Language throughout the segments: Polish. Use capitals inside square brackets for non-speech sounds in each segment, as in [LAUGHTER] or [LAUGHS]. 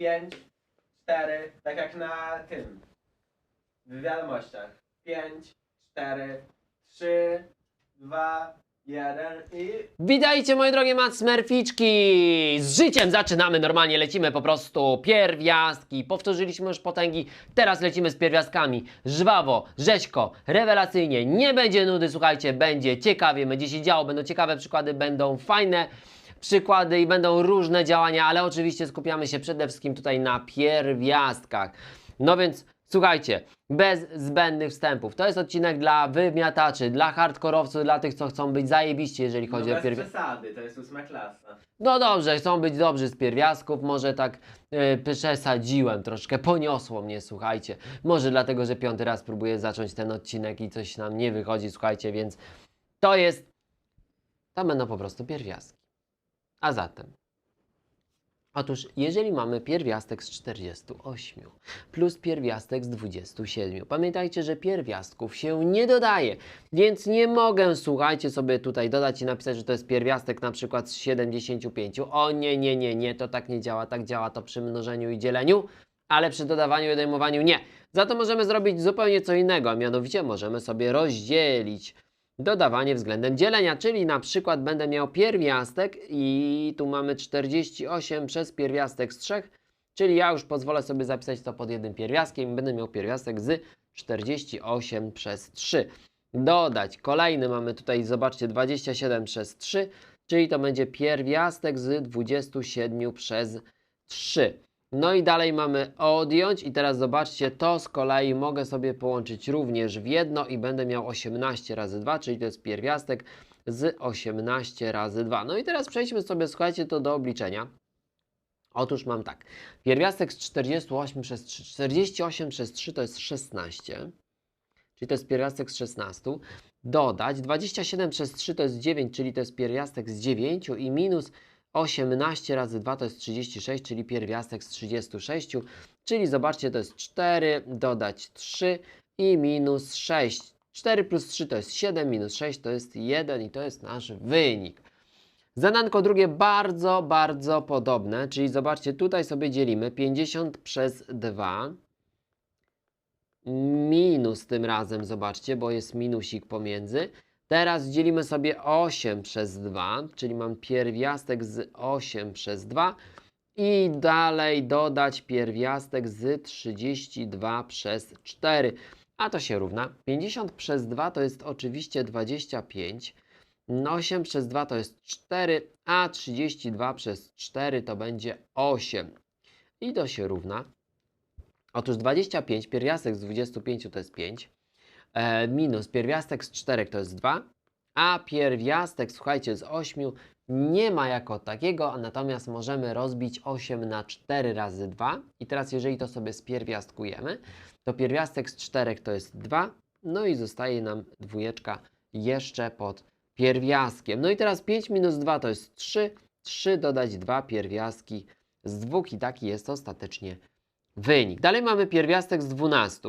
5, 4, tak jak na tym. W wiadomościach. 5, 4, 3, 2, 1 i Witajcie moi drogie Smurficzki! Z życiem zaczynamy normalnie, lecimy po prostu pierwiastki. Powtórzyliśmy już potęgi, teraz lecimy z pierwiastkami. Żwawo, rzeźko, rewelacyjnie, nie będzie nudy, słuchajcie, będzie ciekawie, będzie się działo, będą ciekawe przykłady, będą fajne przykłady i będą różne działania, ale oczywiście skupiamy się przede wszystkim tutaj na pierwiastkach. No więc słuchajcie, bez zbędnych wstępów. To jest odcinek dla wymiataczy, dla hardkorowców, dla tych, co chcą być zajebiście, jeżeli no chodzi o bez pierwiastki. przesady, to jest ósma klasa. No dobrze, chcą być dobrzy z pierwiastków, może tak yy, przesadziłem troszkę, poniosło mnie, słuchajcie. Może dlatego, że piąty raz próbuję zacząć ten odcinek i coś nam nie wychodzi, słuchajcie, więc to jest, to będą po prostu pierwiastki. A zatem, otóż jeżeli mamy pierwiastek z 48 plus pierwiastek z 27, pamiętajcie, że pierwiastków się nie dodaje, więc nie mogę, słuchajcie, sobie tutaj dodać i napisać, że to jest pierwiastek na przykład z 75. O nie, nie, nie, nie, to tak nie działa, tak działa to przy mnożeniu i dzieleniu, ale przy dodawaniu i odejmowaniu nie. Za to możemy zrobić zupełnie co innego, a mianowicie możemy sobie rozdzielić dodawanie względem dzielenia, czyli na przykład będę miał pierwiastek i tu mamy 48 przez pierwiastek z 3, czyli ja już pozwolę sobie zapisać to pod jednym pierwiastkiem i będę miał pierwiastek z 48 przez 3. Dodać kolejny mamy tutaj, zobaczcie, 27 przez 3, czyli to będzie pierwiastek z 27 przez 3. No i dalej mamy odjąć i teraz zobaczcie, to z kolei mogę sobie połączyć również w jedno i będę miał 18 razy 2, czyli to jest pierwiastek z 18 razy 2. No i teraz przejdźmy sobie, słuchajcie, to do obliczenia. Otóż mam tak, pierwiastek z 48 przez 3, 48 przez 3 to jest 16, czyli to jest pierwiastek z 16. Dodać 27 przez 3 to jest 9, czyli to jest pierwiastek z 9 i minus 18 razy 2 to jest 36, czyli pierwiastek z 36, czyli zobaczcie, to jest 4, dodać 3 i minus 6. 4 plus 3 to jest 7, minus 6 to jest 1 i to jest nasz wynik. Zadanko drugie bardzo, bardzo podobne, czyli zobaczcie, tutaj sobie dzielimy 50 przez 2 minus tym razem, zobaczcie, bo jest minusik pomiędzy. Teraz dzielimy sobie 8 przez 2, czyli mam pierwiastek z 8 przez 2 i dalej dodać pierwiastek z 32 przez 4. A to się równa. 50 przez 2 to jest oczywiście 25. 8 przez 2 to jest 4, a 32 przez 4 to będzie 8. I to się równa. Otóż 25, pierwiastek z 25 to jest 5 e, minus pierwiastek z 4 to jest 2, a pierwiastek, słuchajcie, z 8 nie ma jako takiego, a natomiast możemy rozbić 8 na 4 razy 2. I teraz jeżeli to sobie spierwiastkujemy, to pierwiastek z 4 to jest 2, no i zostaje nam dwójeczka jeszcze pod pierwiastkiem. No i teraz 5 minus 2 to jest 3, 3 dodać 2 pierwiastki z 2 i taki jest ostatecznie wynik. Dalej mamy pierwiastek z 12,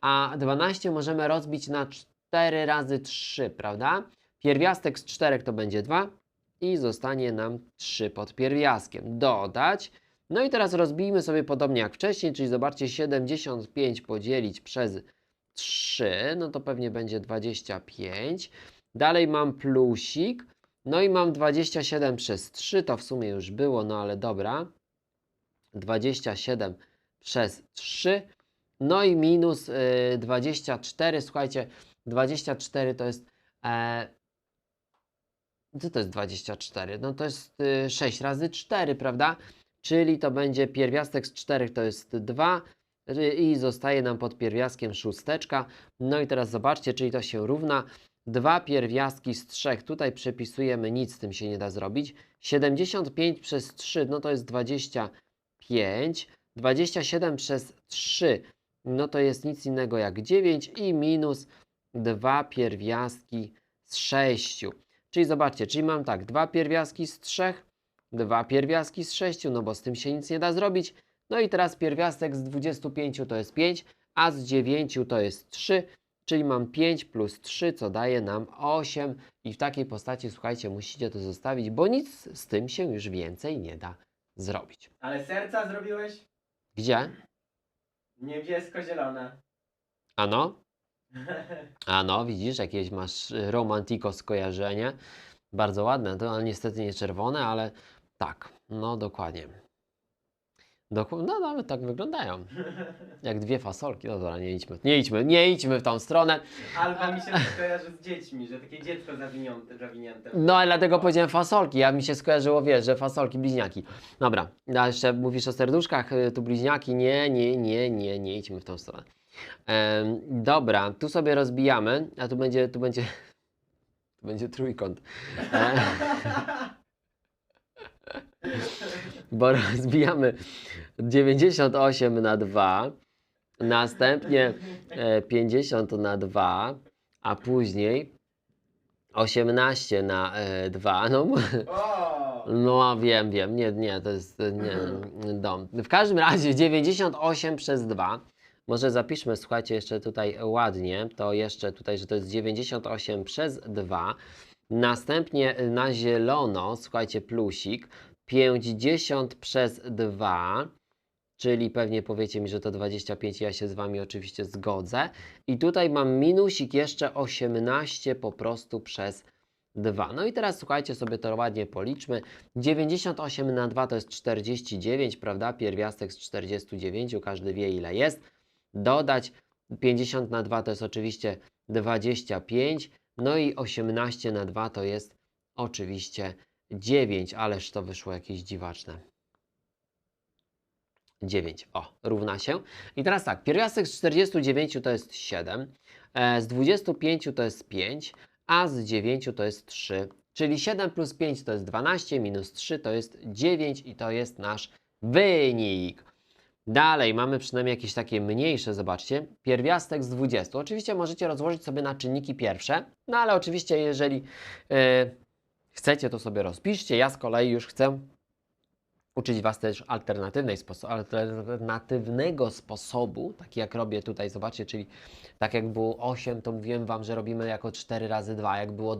a 12 możemy rozbić na 4 razy 3, prawda? Pierwiastek z 4 to będzie 2 i zostanie nam 3 pod pierwiastkiem. Dodać. No i teraz rozbijmy sobie podobnie jak wcześniej, czyli zobaczcie 75 podzielić przez 3, no to pewnie będzie 25. Dalej mam plusik. No i mam 27 przez 3, to w sumie już było, no ale dobra. 27 przez 3. No i minus y, 24. Słuchajcie, 24 to jest. E, co to jest 24? No to jest y, 6 razy 4, prawda? Czyli to będzie pierwiastek z 4 to jest 2 y, i zostaje nam pod pierwiastkiem szósteczka. No i teraz zobaczcie, czyli to się równa. Dwa pierwiastki z 3. Tutaj przepisujemy, nic z tym się nie da zrobić. 75 przez 3, no to jest 25. 27 przez 3, no to jest nic innego jak 9 i minus 2 pierwiastki z 6. Czyli zobaczcie, czyli mam tak, 2 pierwiastki z 3, 2 pierwiastki z 6, no bo z tym się nic nie da zrobić. No i teraz pierwiastek z 25 to jest 5, a z 9 to jest 3, czyli mam 5 plus 3, co daje nam 8. I w takiej postaci, słuchajcie, musicie to zostawić, bo nic z tym się już więcej nie da zrobić. Ale serca zrobiłeś? Gdzie? Niebiesko-zielone. Ano? [LAUGHS] Ano, widzisz, jakieś masz romantiko skojarzenie. Bardzo ładne, to ale niestety nie czerwone, ale tak, no dokładnie. Doku- no nawet tak wyglądają. Jak dwie fasolki. No dobra, nie idźmy, nie idźmy, nie idźmy w tą stronę. Albo mi się to skojarzy z dziećmi, że takie dziecko zawinięte, zawinięte. No ale dlatego powiedziałem fasolki, ja mi się skojarzyło, wiesz, że fasolki, bliźniaki. Dobra, a jeszcze mówisz o serduszkach, y, tu bliźniaki, nie, nie, nie, nie, nie idźmy w tą stronę. Em, dobra, tu sobie rozbijamy, a tu będzie, tu będzie, [LAUGHS] tu będzie trójkąt. E, [LAUGHS] bo rozbijamy 98 na 2, następnie e, 50 na 2, a później 18 na e, 2. No, O! no a wiem, wiem, nie, nie, to jest e, nie, dom. W każdym razie 98 przez 2. Może zapiszmy, słuchajcie, jeszcze tutaj ładnie, to jeszcze tutaj, że to jest 98 przez 2. Następnie na zielono, słuchajcie, plusik, 50 przez 2, czyli pewnie powiecie mi, że to 25, ja się z Wami oczywiście zgodzę. I tutaj mam minusik jeszcze 18 po prostu przez 2. No i teraz słuchajcie, sobie to ładnie policzmy. 98 na 2 to jest 49, prawda? Pierwiastek z 49, każdy wie ile jest. Dodać 50 na 2 to jest oczywiście 25, no i 18 na 2 to jest oczywiście 9, ależ to wyszło jakieś dziwaczne. 9, o, równa się. I teraz tak, pierwiastek z 49 to jest 7, e, z 25 to jest 5, a z 9 to jest 3. Czyli 7 plus 5 to jest 12, minus 3 to jest 9 i to jest nasz wynik. Dalej mamy przynajmniej jakieś takie mniejsze, zobaczcie, pierwiastek z 20. Oczywiście możecie rozłożyć sobie na czynniki pierwsze, no ale oczywiście jeżeli e, chcecie, to sobie rozpiszcie. Ja z kolei już chcę uczyć Was też alternatywnej sposo- alternatywnego sposobu, taki jak robię tutaj, zobaczcie, czyli tak jak było 8, to mówiłem Wam, że robimy jako 4 razy 2, jak było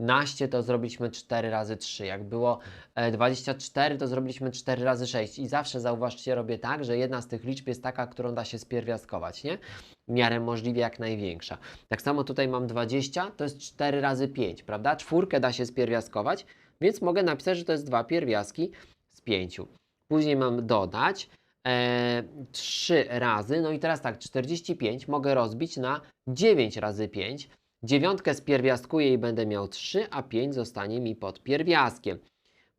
12, to zrobiliśmy 4 razy 3, jak było e, 24, to zrobiliśmy 4 razy 6 i zawsze zauważcie, robię tak, że jedna z tych liczb jest taka, którą da się spierwiastkować, nie? W miarę możliwie jak największa. Tak samo tutaj mam 20, to jest 4 razy 5, prawda? Czwórkę da się spierwiastkować, więc mogę napisać, że to jest dwa pierwiastki z 5. Później mam dodać e, 3 razy, no i teraz tak, 45 mogę rozbić na 9 razy 5. Dziewiątkę spierwiastkuję i będę miał 3, a 5 zostanie mi pod pierwiastkiem.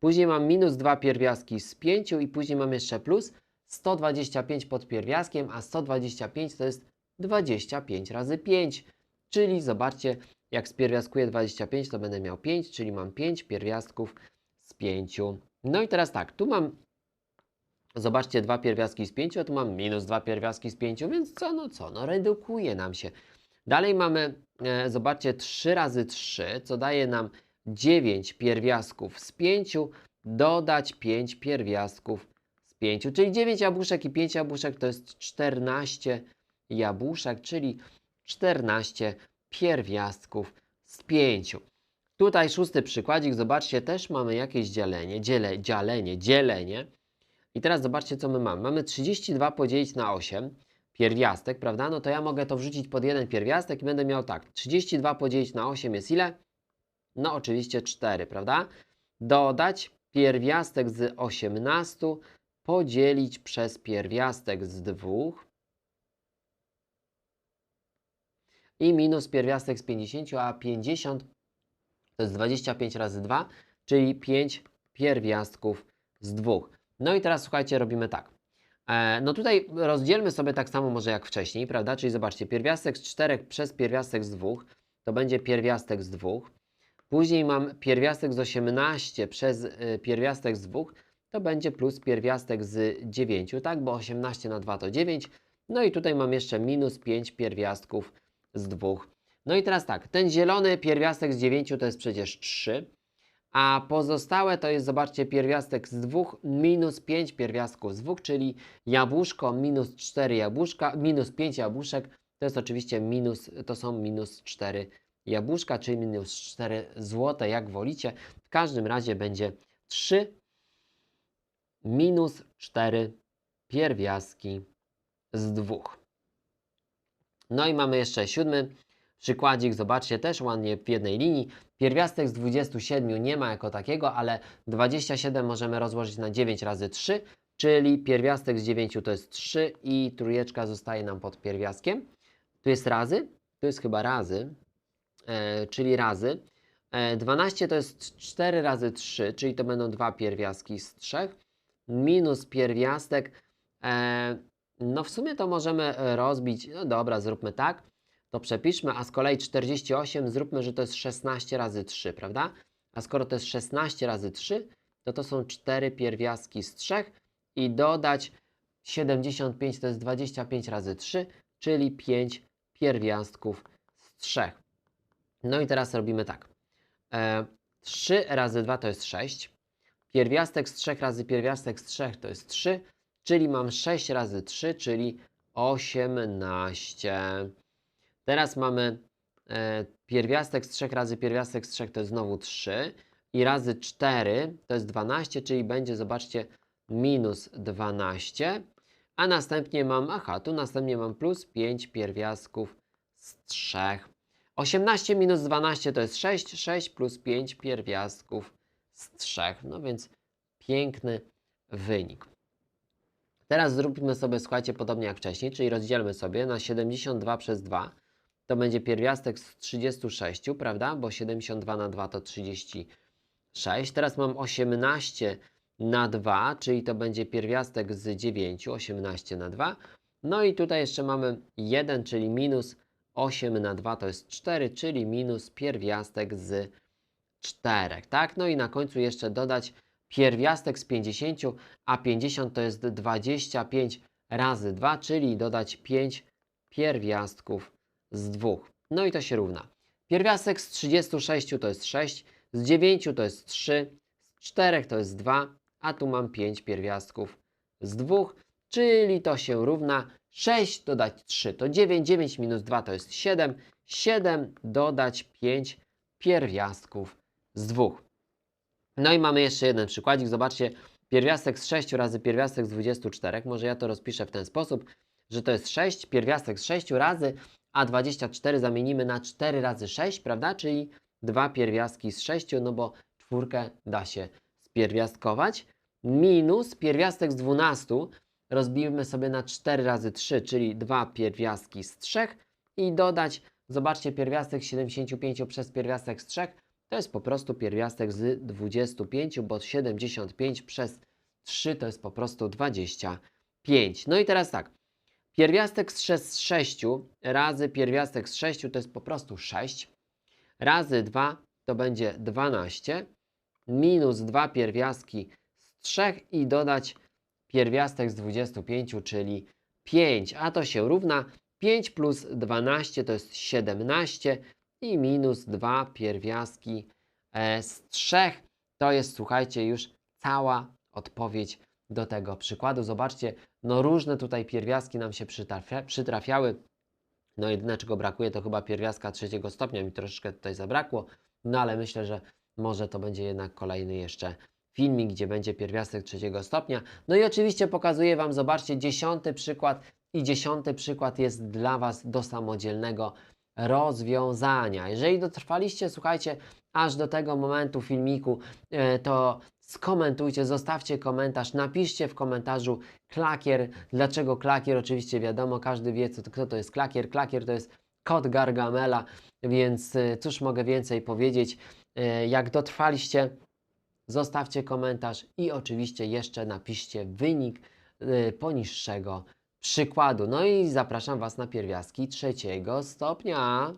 Później mam minus 2 pierwiastki z 5 i później mam jeszcze plus 125 pod pierwiastkiem, a 125 to jest 25 razy 5. Czyli zobaczcie, jak spierwiastkuję 25, to będę miał 5, czyli mam 5 pierwiastków z 5. No i teraz tak, tu mam, zobaczcie, dwa pierwiastki z 5, a tu mam minus dwa pierwiastki z 5, więc co, no co, no redukuje nam się. Dalej mamy, e, zobaczcie, 3 razy 3, co daje nam 9 pierwiastków z 5, dodać 5 pierwiastków z 5, czyli 9 jabłuszek i 5 jabłuszek to jest 14 jabłuszek, czyli 14 pierwiastków z 5. Tutaj szósty przykładzik, zobaczcie, też mamy jakieś dzielenie, dziele, dzielenie, dzielenie. I teraz zobaczcie, co my mamy. Mamy 32 podzielić na 8, pierwiastek, prawda? No to ja mogę to wrzucić pod jeden pierwiastek i będę miał tak. 32 podzielić na 8 jest ile? No oczywiście 4, prawda? Dodać pierwiastek z 18 podzielić przez pierwiastek z 2 i minus pierwiastek z 50, a 50 to jest 25 razy 2, czyli 5 pierwiastków z 2. No i teraz słuchajcie, robimy tak. E, no tutaj rozdzielmy sobie tak samo może jak wcześniej, prawda? Czyli zobaczcie, pierwiastek z 4 przez pierwiastek z 2 to będzie pierwiastek z 2. Później mam pierwiastek z 18 przez y, pierwiastek z 2 to będzie plus pierwiastek z 9, tak? Bo 18 na 2 to 9. No i tutaj mam jeszcze minus 5 pierwiastków z 2. No i teraz tak, ten zielony pierwiastek z 9 to jest przecież 3, a pozostałe to jest, zobaczcie, pierwiastek z 2 minus 5 pierwiastków z 2, czyli jabłuszko minus 4 jabłuszka, minus 5 jabłuszek, to jest oczywiście minus, to są minus 4 jabłuszka, czyli minus 4 złote, jak wolicie. W każdym razie będzie 3 minus 4 pierwiastki z 2. No i mamy jeszcze siódmy przykładzik, zobaczcie, też ładnie w jednej linii. Pierwiastek z 27 nie ma jako takiego, ale 27 możemy rozłożyć na 9 razy 3, czyli pierwiastek z 9 to jest 3 i trójeczka zostaje nam pod pierwiastkiem. Tu jest razy, tu jest chyba razy, e, czyli razy. E, 12 to jest 4 razy 3, czyli to będą dwa pierwiastki z 3, minus pierwiastek. E, no w sumie to możemy e, rozbić, no dobra, zróbmy tak, to przepiszmy, a z kolei 48 zróbmy, że to jest 16 razy 3, prawda? A skoro to jest 16 razy 3, to to są 4 pierwiastki z 3 i dodać 75 to jest 25 razy 3, czyli 5 pierwiastków z 3. No i teraz robimy tak. E, 3 razy 2 to jest 6. Pierwiastek z 3 razy pierwiastek z 3 to jest 3, czyli mam 6 razy 3, czyli 18. Teraz mamy e, pierwiastek z 3 razy pierwiastek z 3 to jest znowu 3 i razy 4 to jest 12, czyli będzie, zobaczcie, minus 12. A następnie mam, aha, tu następnie mam plus 5 pierwiastków z 3. 18 minus 12 to jest 6, 6 plus 5 pierwiastków z 3. No więc piękny wynik. Teraz zróbmy sobie, słuchajcie, podobnie jak wcześniej, czyli rozdzielmy sobie na 72 przez 2. To będzie pierwiastek z 36, prawda? Bo 72 na 2 to 36. Teraz mam 18 na 2, czyli to będzie pierwiastek z 9, 18 na 2. No i tutaj jeszcze mamy 1, czyli minus 8 na 2 to jest 4, czyli minus pierwiastek z 4, tak? No i na końcu jeszcze dodać pierwiastek z 50, a 50 to jest 25 razy 2, czyli dodać 5 pierwiastków z 2. No i to się równa. Pierwiastek z 36 to jest 6, z 9 to jest 3, z 4 to jest 2, a tu mam 5 pierwiastków z 2, czyli to się równa 6 dodać 3 to 9, 9 minus 2 to jest 7, 7 dodać 5 pierwiastków z 2. No i mamy jeszcze jeden przykładzik. Zobaczcie, pierwiastek z 6 razy pierwiastek z 24. Może ja to rozpiszę w ten sposób, że to jest 6, pierwiastek z 6 razy, a 24 zamienimy na 4 razy 6, prawda? Czyli dwa pierwiastki z 6, no bo czwórkę da się spierwiastkować. Minus pierwiastek z 12 rozbijmy sobie na 4 razy 3, czyli dwa pierwiastki z 3 i dodać, zobaczcie, pierwiastek 75 przez pierwiastek z 3 to jest po prostu pierwiastek z 25, bo 75 przez 3 to jest po prostu 25. No i teraz tak. Pierwiastek z 6 razy pierwiastek z 6 to jest po prostu 6. Razy 2 to będzie 12. Minus 2 pierwiastki z 3 i dodać pierwiastek z 25, czyli 5. A to się równa 5 plus 12 to jest 17 i minus 2 pierwiastki e, z 3. To jest, słuchajcie, już cała odpowiedź do tego przykładu. Zobaczcie, no różne tutaj pierwiastki nam się przytrafia, przytrafiały. No jedyne czego brakuje to chyba pierwiastka trzeciego stopnia, mi troszeczkę tutaj zabrakło, no ale myślę, że może to będzie jednak kolejny jeszcze filmik, gdzie będzie pierwiastek trzeciego stopnia. No i oczywiście pokazuję Wam, zobaczcie, dziesiąty przykład i dziesiąty przykład jest dla Was do samodzielnego rozwiązania. Jeżeli dotrwaliście, słuchajcie, aż do tego momentu filmiku, e, to skomentujcie, zostawcie komentarz, napiszcie w komentarzu klakier. Dlaczego klakier? Oczywiście wiadomo, każdy wie, kto to jest klakier. Klakier to jest kot Gargamela, więc e, cóż mogę więcej powiedzieć. E, Jak dotrwaliście, zostawcie komentarz i oczywiście jeszcze napiszcie wynik poniższego przykładu. No i zapraszam Was na pierwiastki trzeciego stopnia.